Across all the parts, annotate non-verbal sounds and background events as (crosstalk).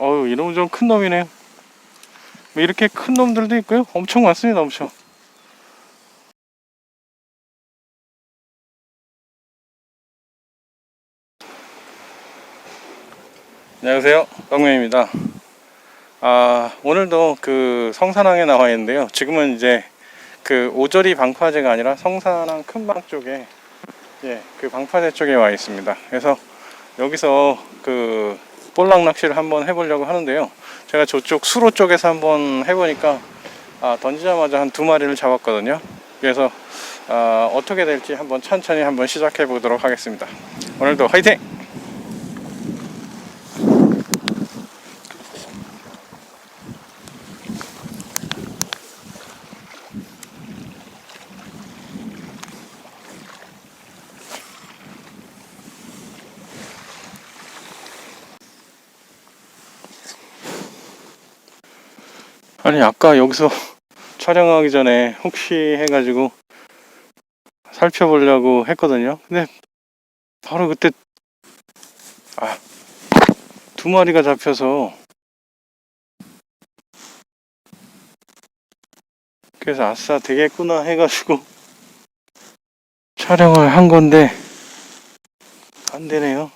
어유 이놈 좀 큰 놈이네요. 뭐 이렇게 큰 놈들도 있고요. 엄청 많습니다, 엄청. 안녕하세요, 박명입니다. 아, 오늘도 그 성산항에 나와 있는데요. 지금은 이제 그 오저리 방파제가 아니라 성산항 큰방 쪽에 예, 그 방파제 쪽에 와 있습니다. 그래서 여기서 그 볼락 낚시를 한번 해보려고 하는데요. 제가 저쪽 수로 쪽에서 한번 해보니까 아, 던지자마자 한 두 마리를 잡았거든요. 그래서 아, 어떻게 될지 한번 천천히 한번 시작해 보도록 하겠습니다. 오늘도 화이팅! 아니 아까 여기서 (laughs) 촬영하기 전에 혹시 해가지고 살펴보려고 했거든요. 근데 바로 그때 아, 두 마리가 잡혀서 그래서 아싸 되겠구나 해가지고 (laughs) 촬영을 한 건데 안 되네요.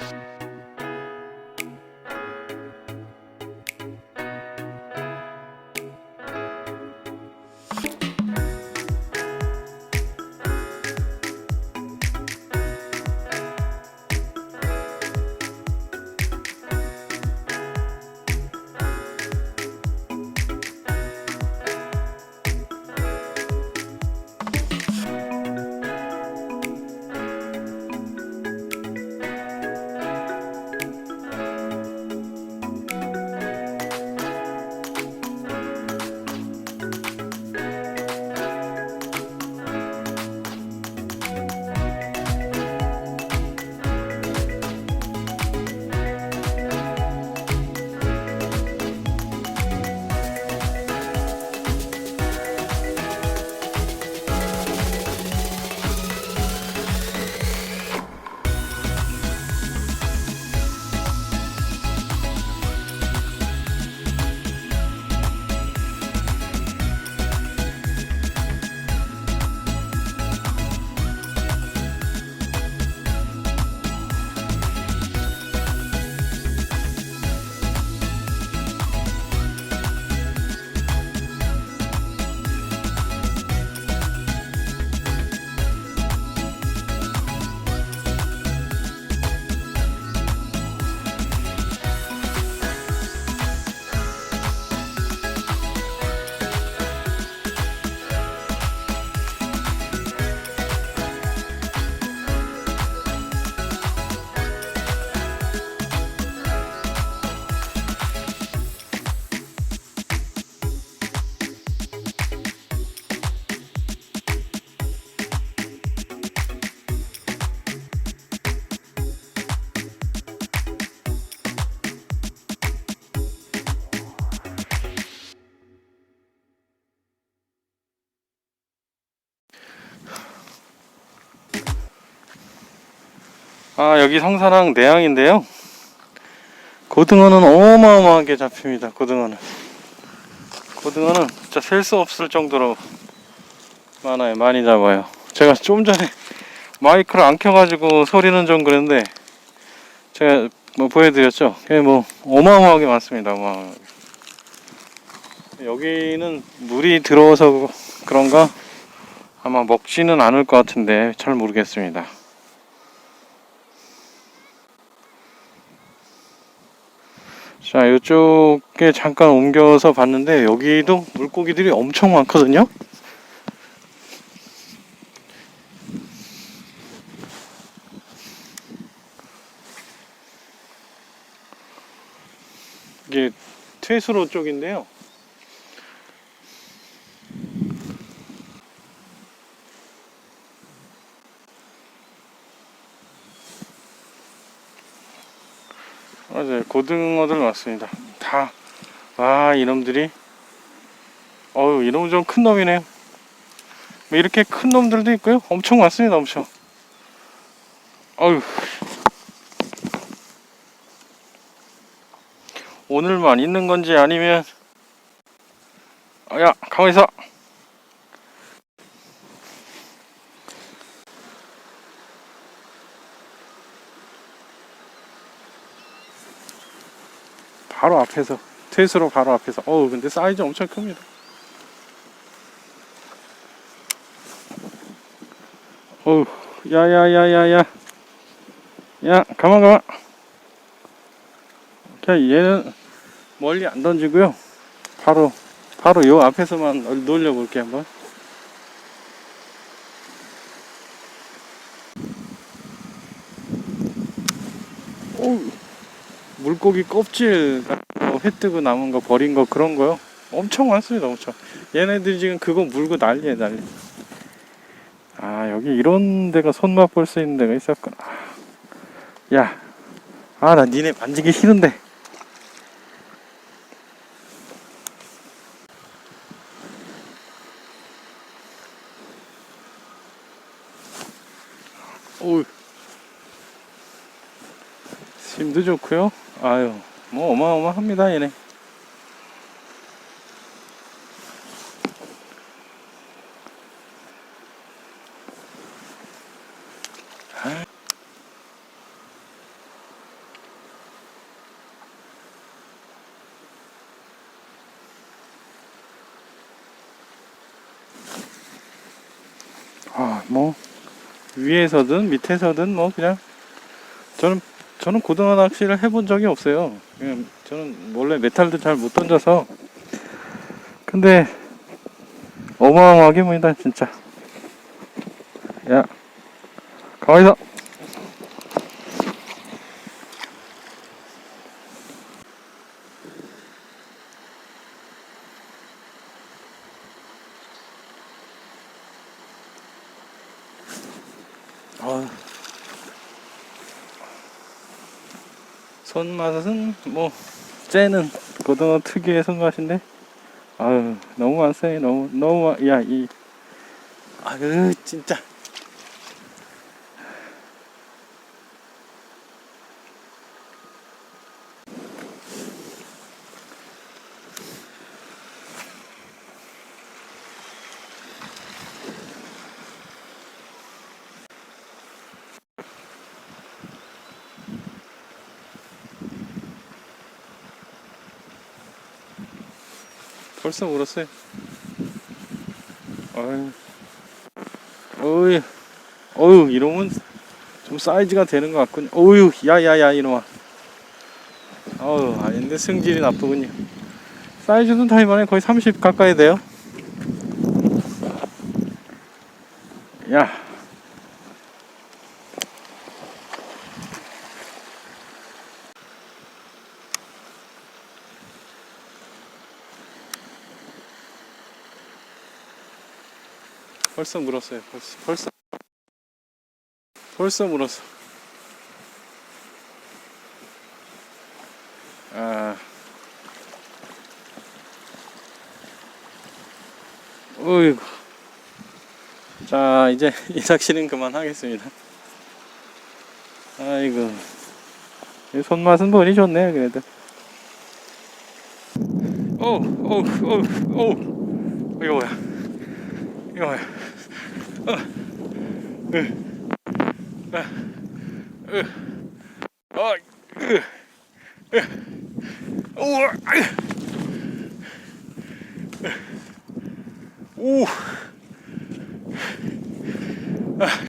you 아 여기 성산항 내항인데요. 고등어는 어마어마하게 잡힙니다 고등어는. 고등어는 진짜 셀 수 없을 정도로 많아요 많이 잡아요. 제가 좀 전에 마이크를 안 켜가지고 소리는 좀 그런데 제가 뭐 보여드렸죠? 그게 뭐 어마어마하게 많습니다 어마어마하게. 여기는 물이 들어와서 그런가? 아마 먹지는 않을 것 같은데 잘 모르겠습니다 자, 이쪽에 잠깐 옮겨서 봤는데 여기도 물고기들이 엄청 많거든요. 이게 퇴수로 쪽인데요. 맞아요. 고등어들 왔습니다. 다, 아, 이놈들이. 어우, 이놈 좀 큰 놈이네요. 뭐 이렇게 큰 놈들도 있고요. 엄청 많습니다, 엄청. 어휴. 오늘만 있는 건지 아니면, 아, 야, 가만히 있어. 바로 앞에서 퇴수로 바로 앞에서. 어우 근데 사이즈 엄청 큽니다. 어우 야야야야야. 야 가만 가만. 그냥 얘는 멀리 안 던지고요. 바로 바로 요 앞에서만 놀려 볼게 한번. 어우 물고기 껍질 회 뜨고 남은 거 버린 거 그런 거요. 엄청 많습니다, 엄청. 얘네들이 지금 그거 물고 난리에 난리. 아 여기 이런 데가 손맛 볼 수 있는 데가 있었구나. 야, 아 나 니네 만지기 싫은데. 오우. 힘도 좋고요. 아유, 뭐 어마어마합니다 얘네. 아. 아, 뭐 위에서든 밑에서든 뭐 그냥 저는 저는 고등어 낚시를 해본 적이 없어요. 그냥 저는 원래 메탈도 잘 못 던져서. 근데 어마어마하게 보인다 진짜. 야, 가만히 있어. 손맛은 뭐 째는 고등어 특유의 손맛인데? 아유 너무 많어요 너무 너무 야이 아유 진짜 벌써 울었어요. 아유. 어이. 어유 이놈은 좀 사이즈가 되는 것 같군요 어유 야야야 이놈아. 어우 아닌데 승질이 나쁘군요. 사이즈는 다 이만해 거의 30 가까이 돼요. 야 벌써 물었어요 벌써 벌써 벌써 물었어 아 어이구 자 이제 (laughs) 이 낚시는 그만하겠습니다 아 아이고. 이 손맛은 보니 좋네요, 그래도. 오, 오, 오, 오. 이거 뭐야? 이거 뭐야? 어, 으, 아, 으, 어, 으, 으, 우와, 아유. 오. 아.